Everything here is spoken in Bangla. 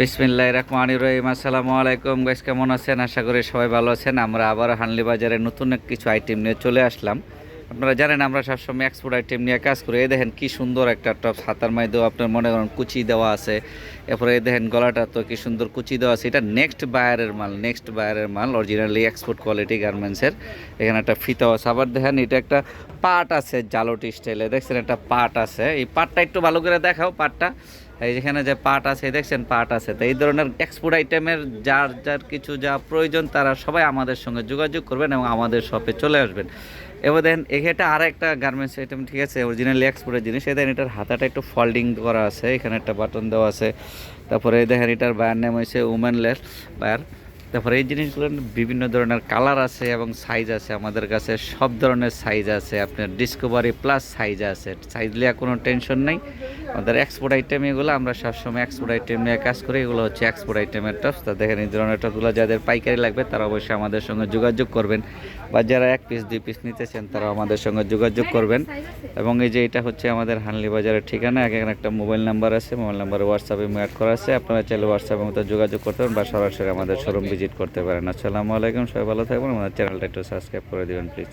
বিসমিল্লাহ রহমানির রহিম। আসসালামু আলাইকুম গাইস কেমন আছেন? আশা করি সবাই ভালো আছেন। আমরা আবার হানলি বাজারে নতুন কিছু আইটেম নিয়ে চলে আসলাম। আপনারা জানেন, আমরা সবসময় এক্সপোর্ট আইটেম নিয়ে কাজ করি। এই দেখেন কি সুন্দর একটা টপ হাতার মাইদেও আপনার মনে করেন কুচি দেওয়া আছে। এরপরে এই দেখেন গলাটা তো কি সুন্দর কুচি দেওয়া আছে। এটা নেক্সট বায়ারের মাল নেক্সট বায়ারের মাল অরিজিনালি এক্সপোর্ট কোয়ালিটি গার্মেন্টসের এখানে একটা ফিতাও আছে। আবার দেখেন, এটা একটা পাট আছে, জালোটি স্টাইলে দেখছেন, একটা পাট আছে। এই পাটটা একটু ভালো করে দেখাও, পাটটা। এই যেখানে যে পাট আছে, দেখছেন পাট আছে। তো এই ধরনের এক্সপোর্ট আইটেমের যার যার কিছু যা প্রয়োজন, তারা সবাই আমাদের সঙ্গে যোগাযোগ করবেন এবং আমাদের শপে চলে আসবেন। এবার দেখেন এখানে আর একটা গার্মেন্টস আইটেম ঠিক আছে? অরিজিনালি এক্সপোর্টের জিনিস। এই দেখেন, এটার হাতাটা একটু ফল্ডিং করা আছে। এখানে একটা বাটন দেওয়া আছে। তারপরে দেখেন, এটার বায়ার নেম হয়েছে উমেনলেস বায়ার তারপরে এই জিনিসগুলো বিভিন্ন ধরনের কালার আছে এবং সাইজ আছে আমাদের কাছে। সব ধরনের সাইজ আছে, আপনার ডিসকভারি প্লাস সাইজ আছে। সাইজ নিয়ে কোনো টেনশন নেই। আমাদের এক্সপোর্ট আইটেম এগুলো আমরা সবসময় এক্সপোর্ট আইটেম নিয়ে কাজ করি। এগুলো হচ্ছে এক্সপোর্ট আইটেমের টপস তা দেখেন, এই ধরনের টপসগুলো যাদের পাইকারি লাগবে, তারা অবশ্যই আমাদের সঙ্গে যোগাযোগ করবেন। বা যারা এক পিস দুই পিস নিতেছেন তারা আমাদের সঙ্গে যোগাযোগ করবেন। এবং এই যে এটা হচ্ছে আমাদের হানলি বাজারের ঠিকানা। এখানে একটা মোবাইল নাম্বার আছে মোবাইল নাম্বারে হোয়াটসঅ্যাপে অ্যাড করা আছে। আপনারা চাইলে হোয়াটসঅ্যাপের মতো যোগাযোগ করতে পারেন বা সরাসরি আমাদের শোরুম ভিজিট করতে পারেন। আসসালামু আলাইকুম, সবাই ভালো থাকবেন। আমাদের চ্যানেলটা একটু সাবস্ক্রাইব করে দেবেন প্লিজ